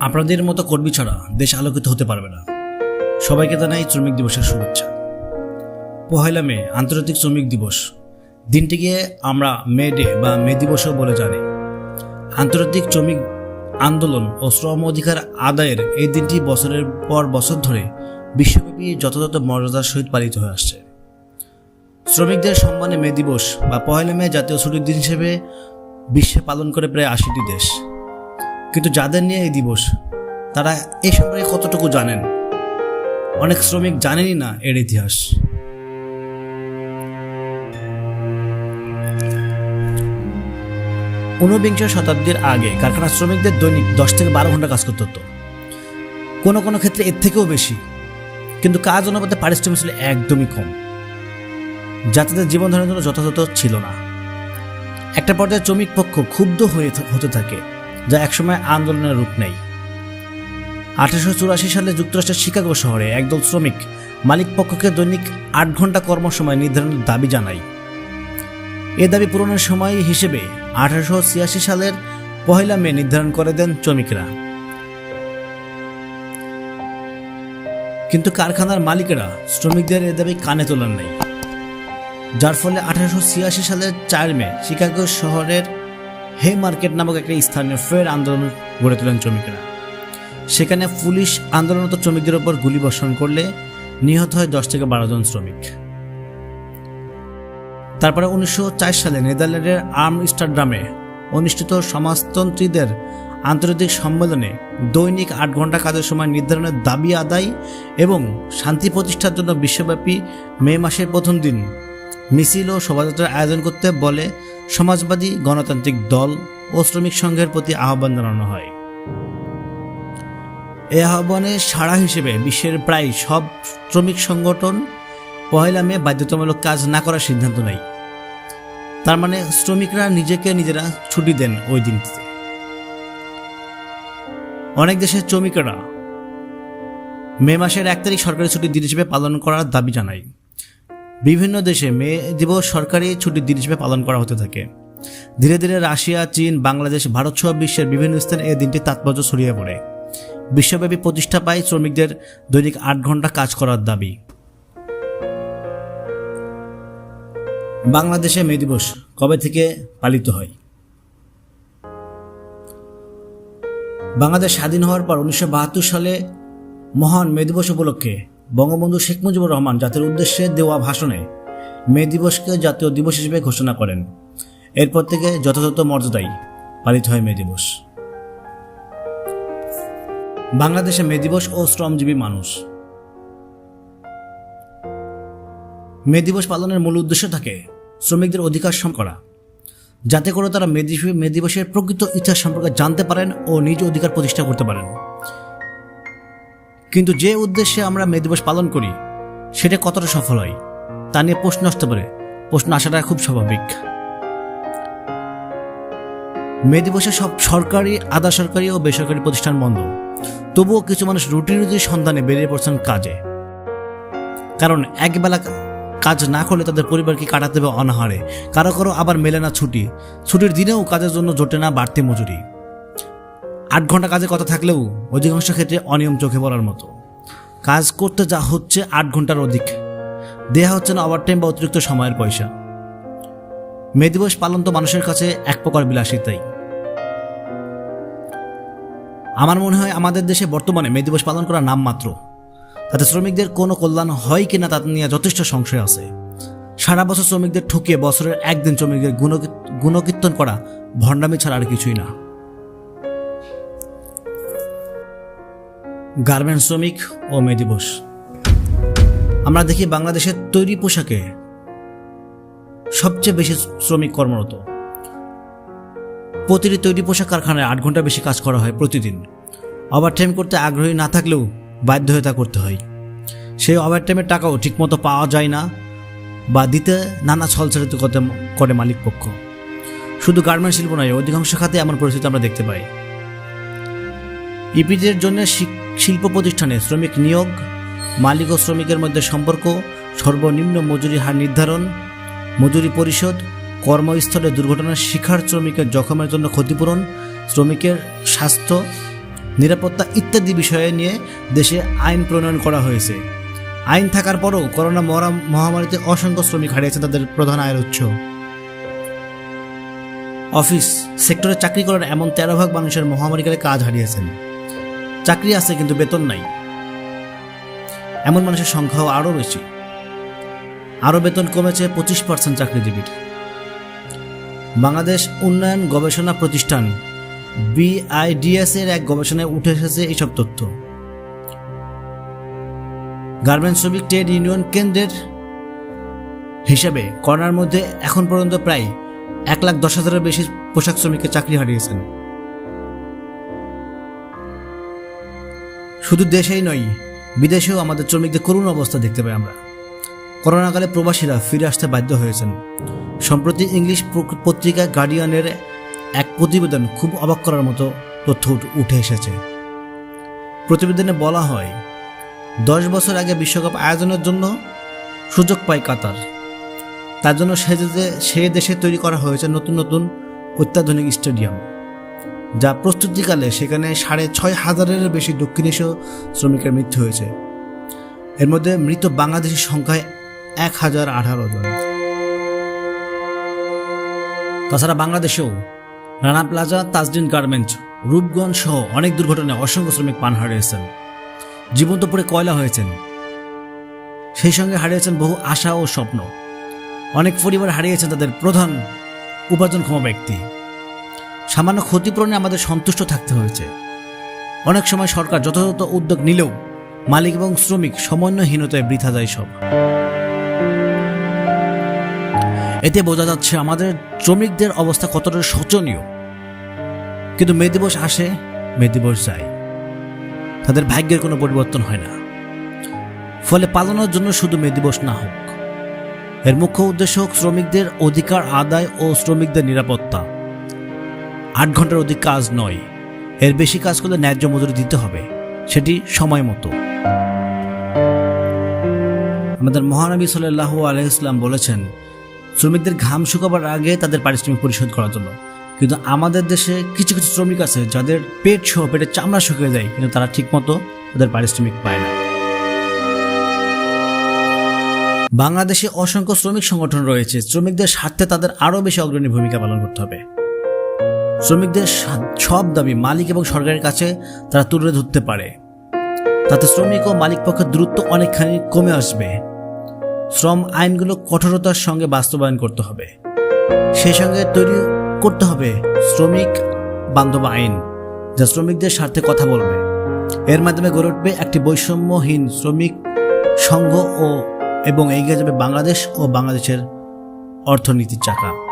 আপনাদের মতো কর্মী ছাড়া দেশ আলোকিত হতে পারবে না। সবাইকে জানাই শ্রমিক দিবসের শুভেচ্ছা। পহেলা মে, আন্তর্জাতিক শ্রমিক দিবস। দিনটিকে আমরা মে ডে বা মে দিবসও বলে জানি। আন্তর্জাতিক শ্রমিক আন্দোলন ও শ্রম অধিকার আদায়ের এই দিনটি বছরের পর বছর ধরে বিশ্বব্যাপী যথাযথ মর্যাদার সহিত পালিত হয়ে আসছে। শ্রমিকদের সম্মানে মে দিবস বা পহেলা মে জাতীয় ছুটির দিন হিসেবে বিশ্বে পালন করে প্রায় আশিটি দেশ। কিন্তু যাদের নিয়ে এই দিবস, তারা এ সম্পর্কে কতটুকু জানেন? অনেক শ্রমিক জানেনই না এর ইতিহাস। ঊনবিংশ শতাব্দীর আগে কারখানা শ্রমিকদের দৈনিক দশ থেকে বারো ঘণ্টা কাজ করতে হতো। কোনো কোনো ক্ষেত্রে এর থেকেও বেশি। কিন্তু কাজ অনুপাতে পারিশ্রমিক ছিল একদমই কম। যা তাদের জীবন ধারণের জন্য যথাযথ ছিল না। একটা পর্যায়ে শ্রমিক পক্ষ ক্ষুব্ধ হয়ে হতে থাকে। যা একসময় আন্দোলনের রূপ নেয় আঠারোশো চুরাশি সালে যুক্তরাষ্ট্রের শিকাগো শহরে একদল শ্রমিক মালিক পক্ষকে দৈনিক আট ঘণ্টা কর্মসময় নির্ধারণের দাবি জানায়। এ দাবি পূরণের সময় হিসেবে আঠারোশো ছিয়াশি সালের পহেলা মে নির্ধারণ করে দেন শ্রমিকরা। কিন্তু কারখানার মালিকেরা শ্রমিকদের এ দাবি কানে তোলেন নাই। যার ফলে আঠারোশো ছিয়াশি সালের চার মে শিকাগো শহরের হে মার্কেট নামক একটা স্থানীয় ফের আন্দোলন গড়ে তোলেন শ্রমিকেরা। সেখানে পুলিশ আন্দোলনরত শ্রমিকদের ওপর গুলি বর্ষণ করলে নিহত হয় দশ থেকে বারো জন শ্রমিক। তারপরে উনিশশো চার সালে নেদারল্যান্ডের আমস্টারডামে অনুষ্ঠিত সমাজতন্ত্রীদের আন্তর্জাতিক সম্মেলনে দৈনিক আট ঘণ্টা কাজের সময় নির্ধারণের দাবি আদায় এবং শান্তি প্রতিষ্ঠার জন্য বিশ্বব্যাপী মে মাসের প্রথম দিন মিছিল ও শোভাযাত্রার আয়োজন করতে বলে সমাজবাদী গণতান্ত্রিক দল ও শ্রমিক সংঘের প্রতি আহ্বান জানানো হয়। এ আহ্বানে সাড়া হিসেবে বিশ্বের প্রায় সব শ্রমিক সংগঠন পহেলা মে বাধ্যতামূলক কাজ না করার সিদ্ধান্ত নেয়। তার মানে শ্রমিকরা নিজেকে নিজেরা ছুটি দেন ওই দিনটিতে। অনেক দেশের শ্রমিকরা মে মাসের এক তারিখ সরকারি ছুটির দিন হিসেবে পালন করার দাবি জানায়। বিভিন্ন দেশে মে দিবস সরকারি ছুটির দিন হিসেবে পালন করা হতে থাকে। ধীরে ধীরে রাশিয়া, চীন, বাংলাদেশ, ভারত সহ বিশ্বের বিভিন্ন স্থানে এই দিনটি তাৎপর্য ছড়িয়ে পড়ে। বিশ্বব্যাপী প্রতিষ্ঠা পায় শ্রমিকদের দৈনিক আট ঘণ্টা কাজ করার দাবি। বাংলাদেশে মে দিবস কবে থেকে পালিত হয়? বাংলাদেশ স্বাধীন হওয়ার পর উনিশশো বাহাত্তর সালে মহান মে দিবস উপলক্ষে বঙ্গবন্ধু শেখ মুজিবুর রহমান জাতির উদ্দেশ্যে দেওয়া ভাষণে মে দিবসকে জাতীয় দিবস হিসেবে ঘোষণা করেন। এরপর থেকে যথাযথ মর্যাদায় পালিত হয় মে দিবস। বাংলাদেশে মে দিবস ও শ্রমজীবী মানুষ। মে দিবস পালনের মূল উদ্দেশ্য থাকে শ্রমিকদের অধিকার সম করা। যাতে করে তারা মে দিবসের প্রকৃত ইতিহাস সম্পর্কে জানতে পারেন ও নিজ অধিকার প্রতিষ্ঠা করতে পারেন। কিন্তু যে উদ্দেশ্যে আমরা মে দিবস পালন করি, সেটা কতটা সফল হয়, তা নিয়ে প্রশ্ন আসতে পারে। প্রশ্ন আসাটা খুব স্বাভাবিক। মে দিবসে সব সরকারি আধা সরকারি ও বেসরকারি প্রতিষ্ঠান বন্ধ। তবুও কিছু মানুষ রুটি রুটির সন্ধানে বেরিয়ে পড়ছেন কাজে। কারণ একবেলা কাজ না করলে তাদের পরিবারকে কাটাতে হবে অনাহারে। কারও কারও আবার মেলে না ছুটি। ছুটির দিনেও কাজের জন্য জোটে না বাড়তি মজুরি। আট ঘণ্টা কাজের কথা থাকলেও অধিকাংশ ক্ষেত্রে অনিয়ম চোখে পড়ার মতো। কাজ করতে যা হচ্ছে আট ঘণ্টার অধিক। দেয়া হচ্ছে না ওভারটাইম বা অতিরিক্ত সময়ের পয়সা। মে দিবস পালন তো মানুষের কাছে এক প্রকার বিলাসিতাই। আমার মনে হয় আমাদের দেশে বর্তমানে মে দিবস পালন করা নাম মাত্র। তাতে শ্রমিকদের কোনো কল্যাণ হয় কিনা তা নিয়ে যথেষ্ট সংশয় আছে। সারা বছর শ্রমিকদের ঠকিয়ে বছরের একদিন শ্রমিকদের গুণকী- গুণকীর্তন করা ভণ্ডামি ছাড়া আর কিছুই না। গার্মেন্টস শ্রমিক ও মে দিবস আমরা দেখি বাংলাদেশের তৈরি পোশাকে সবচেয়ে বেশি শ্রমিক কর্মরত। প্রতিটি তৈরি পোশাক কারখানায় আট ঘণ্টা বেশি কাজ করা হয় প্রতিদিন। ওভারটাইম করতে আগ্রহী না থাকলেও বাধ্য হয়ে তা করতে হয়। সেই ওভারটাইমের টাকাও ঠিকমতো পাওয়া যায় না বা দিতে নানা ছলছাড়িত করতে করে মালিক পক্ষ। শুধু গার্মেন্ট শিল্প নয়, অধিকাংশ খাতে এমন পরিস্থিতি আমরা দেখতে পাই। ইপিজের জন্য শিক- শিল্প প্রতিষ্ঠানে শ্রমিক নিয়োগ, মালিক ও শ্রমিকের মধ্যে সম্পর্ক, সর্বনিম্ন মজুরি হার নির্ধারণ, মজুরি পরিশোধ, কর্মস্থলে দুর্ঘটনার শিখার শ্রমিকের জখমের জন্য ক্ষতিপূরণ, শ্রমিকের স্বাস্থ্য, নিরাপত্তা ইত্যাদি বিষয়ে নিয়ে দেশে আইন প্রণয়ন করা হয়েছে। আইন থাকার পরও করোনা মরা- মহামারীতে অসংখ্য শ্রমিক হারিয়েছে তাদের প্রধান আয়ের উৎস। অফিস, সেক্টরে চাকরি করার এমন তেরো ভাগ মানুষের মহামারীকালে কাজ হারিয়েছেন। চাকরি আছে কিন্তু বেতন নাই। এমন মানুষের সংখ্যাও আরও বেশি। আরও বেতন কমেছে পঁচিশ পার্সেন্ট চাকরিজীবীর বাংলাদেশ উন্নয়ন গবেষণা প্রতিষ্ঠান বিআইডিএস এর এক গবেষণায় উঠে এসেছে এইসব তথ্য। গার্মেন্টস শ্রমিক ট্রেড ইউনিয়ন কেন্দ্রের হিসাবে করোনার মধ্যে এখন পর্যন্ত প্রায় এক লাখ দশ হাজারের বেশি পোশাক শ্রমিকের চাকরি হারিয়েছেন। শুধু দেশেই নয়, বিদেশেও আমাদের শ্রমিকদের করুণ অবস্থা দেখতে পাই আমরা। করোনাকালে প্রবাসীরা ফিরে আসতে বাধ্য হয়েছেন। সম্প্রতি ইংলিশ পত্রিকা গার্ডিয়ানের এক প্রতিবেদন খুব অবাক করার মতো তথ্য উঠে এসেছে। প্রতিবেদনে বলা হয়, দশ বছর আগে বিশ্বকাপ আয়োজনের জন্য সুযোগ পায় কাতার। তার জন্য সে সে দেশে তৈরি করা হয়েছে নতুন নতুন অত্যাধুনিক স্টেডিয়াম। যা প্রস্তুতিকালে সেখানে সাড়ে ছয় হাজারের বেশি দক্ষিণ এশীয় শ্রমিকের মৃত্যু হয়েছে। এর মধ্যে মৃত বাংলাদেশের সংখ্যায় এক হাজার আঠারো জন। তাছাড়া বাংলাদেশেও রানা প্লাজা তাজদিন গার্মেন্টস, রূপগঞ্জ সহ অনেক দুর্ঘটনায় অসংখ্য শ্রমিক পান হারিয়েছেন। জীবন্ত পড়ে কয়লা হয়েছেন। সেই সঙ্গে হারিয়েছেন বহু আশা ও স্বপ্ন। অনেক পরিবার হারিয়েছেন তাদের প্রধান উপার্জনক্ষম ব্যক্তি। সামান্য ক্ষতিপূরণে আমাদের সন্তুষ্ট থাকতে হয়েছে। অনেক সময় সরকার যথাযথ উদ্যোগ নিলেও মালিক এবং শ্রমিক সমন্বয়হীনতায় বৃথা যায় সব। এতে বোঝা যাচ্ছে আমাদের শ্রমিকদের অবস্থা কতটা শোচনীয়। কিন্তু মে দিবস আসে, মে দিবস যায়। তাদের ভাগ্যের কোনো পরিবর্তন হয় না। ফলে পালানোর জন্য শুধু মে দিবস না হোক। এর মুখ্য উদ্দেশ্য হোক শ্রমিকদের অধিকার, আদায় ও শ্রমিকদের নিরাপত্তা। আট ঘণ্টার অধিক কাজ নয়। এর বেশি কাজ করলে ন্যায্য মজুরি দিতে হবে, সেটি সময় মতো। আমাদের মহানবী সাল্লাহ আলহিসলাম বলেছেন, শ্রমিকদের ঘাম শুকাবার আগে তাদের পারিশ্রমিক পরিশোধ করার জন্য। কিন্তু আমাদের দেশে কিছু কিছু শ্রমিক আছে, যাদের পেট সহ পেটের চামড়া শুকিয়ে যায়, কিন্তু তারা ঠিকমতো তাদের পারিশ্রমিক পায় না। বাংলাদেশে অসংখ্য শ্রমিক সংগঠন রয়েছে, শ্রমিকদের স্বার্থে তাদের আরও বেশি অগ্রণী ভূমিকা পালন করতে হবে। শ্রমিকদের সব দাবি মালিক এবং সরকারের কাছে তারা তুলে ধরতে পারে। তাতে শ্রমিক ও মালিক পক্ষের দূরত্ব অনেকখানি কমে আসবে। শ্রম আইনগুলো কঠোরতার সঙ্গে বাস্তবায়ন করতে হবে। সেই সঙ্গে তৈরি করতে হবে শ্রমিক বান্ধব আইন, যা শ্রমিকদের স্বার্থে কথা বলবে। এর মাধ্যমে গড়ে উঠবে একটি বৈষম্যহীন শ্রমিক সংঘ ও এবং এগিয়ে যাবে বাংলাদেশ ও বাংলাদেশের অর্থনীতির চাকা।